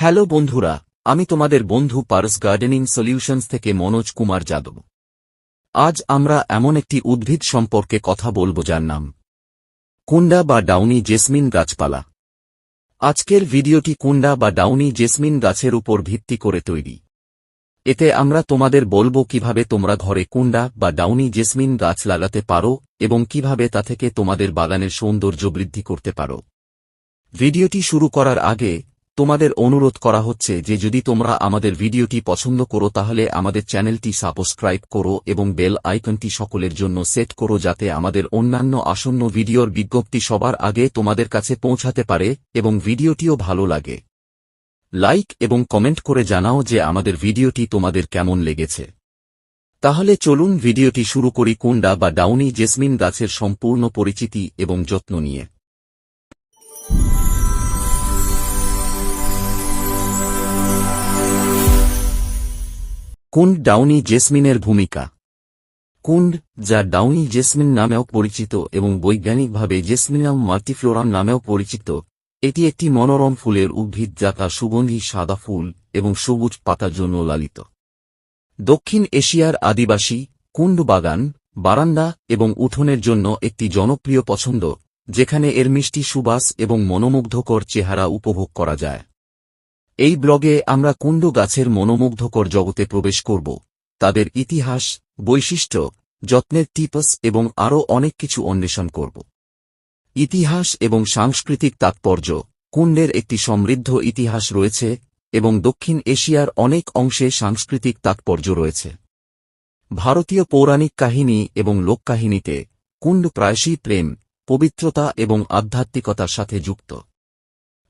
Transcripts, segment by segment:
Hello বন্ধুরা, আমি তোমাদের বন্ধু পারস গার্ডেনিং সলিউশনস থেকে মনোজ কুমার যাদব। আজ আমরা এমন একটি উদ্ভিদ সম্পর্কে কথা বলব যার নাম কুন্ডা বা ডাউনি জেসমিন গাছপালা। আজকের ভিডিওটি কুন্ডা বা ডাউনি জেসমিন গাছের উপর ভিত্তি করে তৈরি। এতে আমরা তোমাদের বলব কীভাবে তোমরা ঘরে কুন্ডা বা ডাউনি জেসমিন গাছ লাগাতে পারো এবং কীভাবে তা থেকে তোমাদের বাগানের সৌন্দর্য বৃদ্ধি করতে পারো। ভিডিওটি শুরু করার আগে তোমাদের অনুরোধ করা হচ্ছে যে যদি তোমরা আমাদের ভিডিওটি পছন্দ করো তাহলে আমাদের চ্যানেলটি সাবস্ক্রাইব করো এবং বেল আইকনটি সকলের জন্য সেট করো যাতে আমাদের অন্যান্য আসন্ন ভিডিওর বিজ্ঞপ্তি সবার আগে তোমাদের কাছে পৌঁছাতে পারে এবং ভিডিওটিও ভালো লাগে। লাইক এবং কমেন্ট করে জানাও যে আমাদের ভিডিওটি তোমাদের কেমন লেগেছে। তাহলে চলুন ভিডিওটি শুরু করি কুন্ডা বা ডাউনি জেসমিন গাছের সম্পূর্ণ পরিচিতি এবং যত্ন নিয়ে। কুন্ড ডাউনি জেসমিনের ভূমিকা। কুন্ড যা ডাউনি জেসমিন নামেও পরিচিত এবং বৈজ্ঞানিকভাবে জেসমিনাম মাল্টিফ্লোরাম নামেও পরিচিত, এটি একটি মনোরম ফুলের উদ্ভিদ যা তার সুগন্ধি সাদা ফুল এবং সবুজ পাতার জন্য লালিত। দক্ষিণ এশিয়ার আদিবাসী কুন্ড বাগান, বারান্দা এবং উঠোনের জন্য একটি জনপ্রিয় পছন্দ, যেখানে এর মিষ্টি সুবাস এবং মনোমুগ্ধকর চেহারা উপভোগ করা যায়। এই ব্লগে আমরা কুণ্ড গাছের মনোমুগ্ধকর জগতে প্রবেশ করব, তাদের ইতিহাস, বৈশিষ্ট্য, যত্নের টিপস এবং আরও অনেক কিছু অন্বেষণ করব। ইতিহাস এবং সাংস্কৃতিক তাৎপর্য, কুণ্ডের একটি সমৃদ্ধ ইতিহাস রয়েছে এবং দক্ষিণ এশিয়ার অনেক অংশে সাংস্কৃতিক তাৎপর্য রয়েছে। ভারতীয় পৌরাণিক কাহিনী এবং লোককাহিনীতে কুণ্ড প্রায়শই প্রেম, পবিত্রতা এবং আধ্যাত্মিকতার সাথে যুক্ত।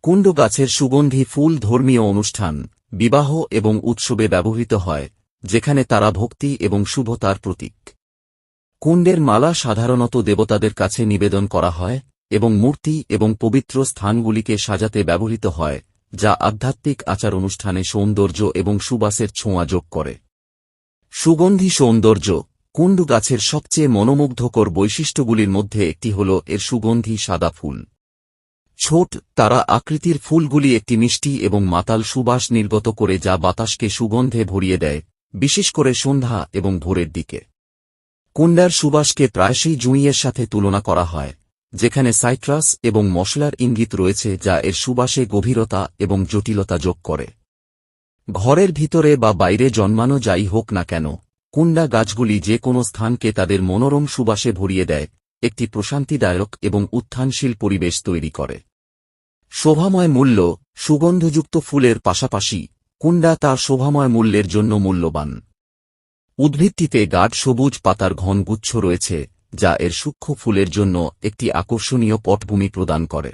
কুণ্ড গাছের সুগন্ধি ফুল ধর্মীয় অনুষ্ঠান, বিবাহ এবং উৎসবে ব্যবহৃত হয়, যেখানে তারা ভক্তি এবং শুভতার প্রতীক। কুণ্ডের মালা সাধারণত দেবতাদের কাছে নিবেদন করা হয় এবং মূর্তি এবং পবিত্র স্থানগুলিকে সাজাতে ব্যবহৃত হয়, যা আধ্যাত্মিক আচার অনুষ্ঠানে সৌন্দর্য এবং সুবাসের ছোঁয়া যোগ করে। সুগন্ধি সৌন্দর্য, কুণ্ড গাছের সবচেয়ে মনোমুগ্ধকর বৈশিষ্ট্যগুলির মধ্যে একটি হল এর সুগন্ধি সাদা ফুল। ছোট তারা আকৃতির ফুলগুলি একটি মিষ্টি এবং মাতাল সুবাস নির্গত করে যা বাতাসকে সুগন্ধে ভরিয়ে দেয়, বিশেষ করে সন্ধ্যা এবং ভোরের দিকে। কুন্ডার সুবাসকে প্রায়শই জুঁইয়ের সাথে তুলনা করা হয়, যেখানে সাইট্রাস এবং মশলার ইঙ্গিত রয়েছে যা এর সুবাসে গভীরতা এবং জটিলতা যোগ করে। ঘরের ভিতরে বা বাইরে জন্মানো যাই হোক না কেন কুন্ডা গাছগুলি যে কোনো স্থানকে তাদের মনোরম সুবাসে ভরিয়ে দেয়, একটি প্রশান্তিদায়ক এবং উত্থানশীল পরিবেশ তৈরি করে। শোভাময় মূল্য, সুগন্ধযুক্ত ফুলের পাশাপাশি কুন্ডা তার শোভাময় মূল্যের জন্য মূল্যবান। উদ্ভিদটিতে গাঢ় সবুজ পাতার ঘন গুচ্ছ রয়েছে, যা এর সূক্ষ্ম ফুলের জন্য একটি আকর্ষণীয় পটভূমি প্রদান করে।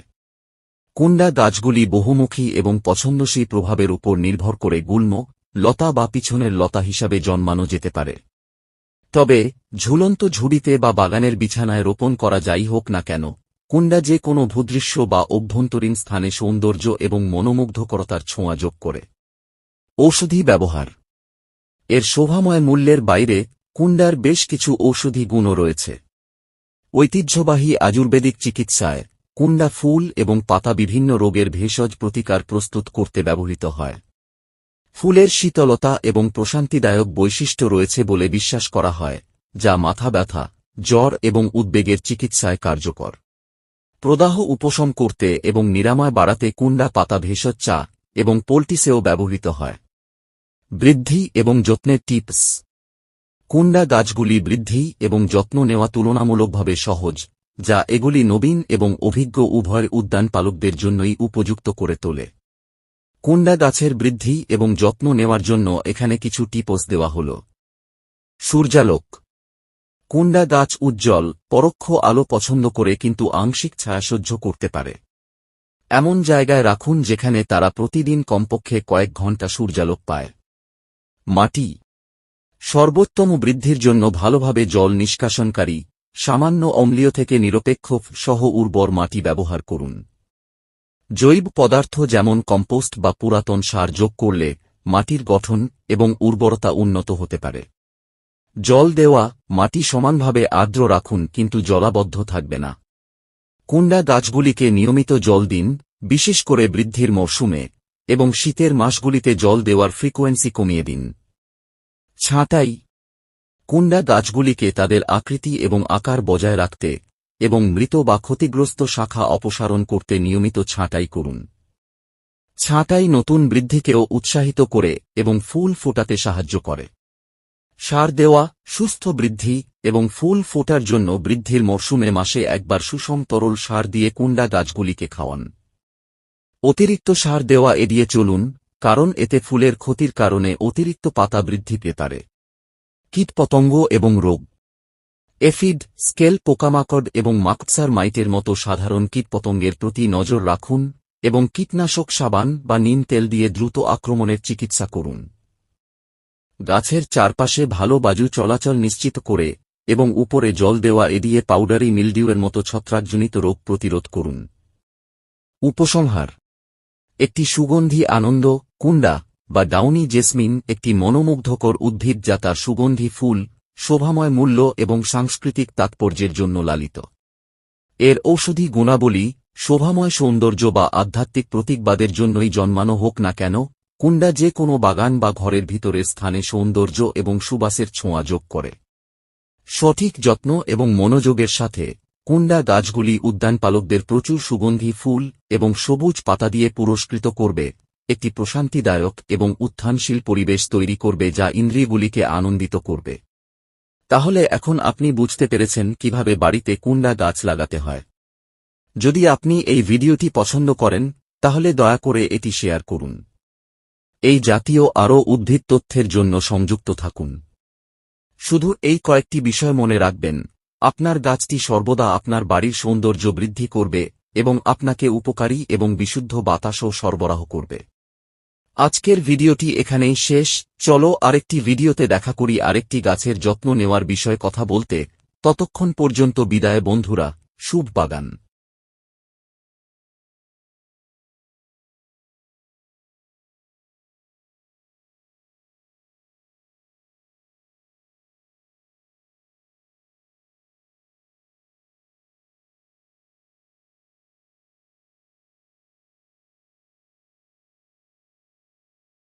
কুন্ডা গাছগুলি বহুমুখী এবং পছন্দসী প্রভাবের উপর নির্ভর করে গুল্ম, লতা বা পিছনের লতা হিসাবে জন্মানো যেতে পারে। তবে, ঝুলন্ত ঝুড়িতে বা বাগানের বিছানায় রোপণ করা যাই হোক না কেন কুন্ডা যে কোনো ভূদৃশ্য বা অভ্যন্তরীণ স্থানে সৌন্দর্য এবং মনোমুগ্ধকরতার ছোঁয়া যোগ করে। ঔষধি ব্যবহার। এর শোভাময় মূল্যের বাইরে কুন্ডার বেশ কিছু ঔষধি গুণও রয়েছে। ঐতিহ্যবাহী আয়ুর্বেদিক চিকিৎসায় কুন্ডা ফুল এবং পাতা বিভিন্ন রোগের ভেষজ প্রতিকার প্রস্তুত করতে ব্যবহৃত হয়। ফুলের শীতলতা এবং প্রশান্তিদায়ক বৈশিষ্ট্য রয়েছে বলে বিশ্বাস করা হয়, যা মাথা ব্যথা, জ্বর এবং উদ্বেগের চিকিৎসায় কার্যকর। প্রদাহ উপশম করতে এবং নিরাময় বাড়াতে কুন্ডা পাতা ভেষজ চা এবং পোলটিসেও ব্যবহৃত হয়। বৃদ্ধি এবং যত্নের টিপস। কুন্ডা গাছগুলি বৃদ্ধি এবং যত্ন নেওয়া তুলনামূলকভাবে সহজ, যা এগুলি নবীন এবং অভিজ্ঞ উভয় উদ্যান পালকদের জন্যই উপযুক্ত করে তোলে। কুন্ডা গাছের বৃদ্ধি এবং যত্ন নেওয়ার জন্য এখানে কিছু টিপস দেওয়া হল। সূর্যালোক। কুন্ডা গাছ উজ্জ্বল, পরোক্ষ আলো পছন্দ করে কিন্তু আংশিক ছায়া সহ্য করতে পারে। এমন জায়গায় রাখুন যেখানে তারা প্রতিদিন কমপক্ষে কয়েক ঘণ্টা সূর্যালোক পায়। মাটি। সর্বোত্তম বৃদ্ধির জন্য ভালোভাবে জল নিষ্কাশনকারী, সামান্য অম্লীয় থেকে নিরপেক্ষ সহ উর্বর মাটি ব্যবহার করুন। জৈব পদার্থ যেমন কম্পোস্ট বা পুরাতন সার যোগ করলে মাটির গঠন এবং উর্বরতা উন্নত হতে পারে। জল দেওয়া, মাটি সমানভাবে আর্দ্র রাখুন, কিন্তু জলাবদ্ধ থাকবে না। কুন্ডা গাছগুলিকে নিয়মিত জল দিন, বিশেষ করে বৃদ্ধির মরশুমে, এবং শীতের মাসগুলিতে জল দেওয়ার ফ্রিকোয়েন্সি কমিয়ে দিন। ছাঁটাই। কুন্ডা গাছগুলিকে তাদের আকৃতি এবং আকার বজায় রাখতে এবং মৃত বা ক্ষতিগ্রস্ত শাখা অপসারণ করতে নিয়মিত ছাঁটাই করুন। ছাঁটাই নতুন বৃদ্ধিকেও উৎসাহিত করে এবং ফুল ফোটাতে সাহায্য করে। সার দেওয়া, সুস্থ বৃদ্ধি এবং ফুল ফোটার জন্য বৃদ্ধির মরশুমে মাসে একবার সুষম তরল সার দিয়ে কুন্ডা গাছগুলিকে খাওয়ান। অতিরিক্ত সার দেওয়া এড়িয়ে চলুন, কারণ এতে ফুলের ক্ষতির কারণে অতিরিক্ত পাতা বৃদ্ধি পেতে পারে। কীটপতঙ্গ এবং রোগ। এফিড, স্কেল পোকামাকড় এবং মাকসার মাইটের মতো সাধারণ কীটপতঙ্গের প্রতি নজর রাখুন এবং কীটনাশক সাবান বা নিম তেল দিয়ে দ্রুত আক্রমণের চিকিৎসা করুন। গাছের চারপাশে ভালো বাজু চলাচল নিশ্চিত করে এবং উপরে জল দেওয়া এড়িয়ে পাউডারি মিলডিউয়ের মতো ছত্রাকজনিত রোগ প্রতিরোধ করুন। উপসংহার। একটি সুগন্ধি আনন্দ, কুন্ডা বা ডাউনি জেসমিন একটি মনোমুগ্ধকর উদ্ভিদ যা তার সুগন্ধি ফুল, শোভাময় মূল্য এবং সাংস্কৃতিক তাৎপর্যের জন্য লালিত। এর ঔষধি গুণাবলী, শোভাময় সৌন্দর্য বা আধ্যাত্মিক প্রতীকবাদের জন্যই জন্মানো হোক না কেন কুন্ডা যে কোনো বাগান বা ঘরের ভিতরের স্থানে সৌন্দর্য এবং সুবাসের ছোঁয়া যোগ করে। সঠিক যত্ন এবং মনোযোগের সাথে কুন্ডা গাছগুলি উদ্যানপালকদের প্রচুর সুগন্ধি, ফুল এবং সবুজ পাতা দিয়ে পুরস্কৃত করবে, একটি প্রশান্তিদায়ক এবং উত্থানশীল পরিবেশ তৈরি করবে যা ইন্দ্রিয়গুলিকে আনন্দিত করবে। তাহলে এখন আপনি বুঝতে পেরেছেন কীভাবে বাড়িতে কুন্ডা গাছ লাগাতে হয়। যদি আপনি এই ভিডিওটি পছন্দ করেন, তাহলে দয়া করে এটি শেয়ার করুন। এই জাতীয় আরও উদ্ভিদ তথ্যের জন্য সংযুক্ত থাকুন। শুধু এই কয়েকটি বিষয় মনে রাখবেন। আপনার গাছটি সর্বদা আপনার বাড়ির সৌন্দর্য বৃদ্ধি করবে এবং আপনাকে উপকারী এবং বিশুদ্ধ বাতাসও সরবরাহ করবে। আজকের ভিডিওটি এখানেই শেষ। চলো আরেকটি ভিডিওতে দেখা করি আরেকটি গাছের যত্ন নেওয়ার বিষয়ে কথা বলতে। ততক্ষণ পর্যন্ত বিদায় বন্ধুরা শুভ বাগান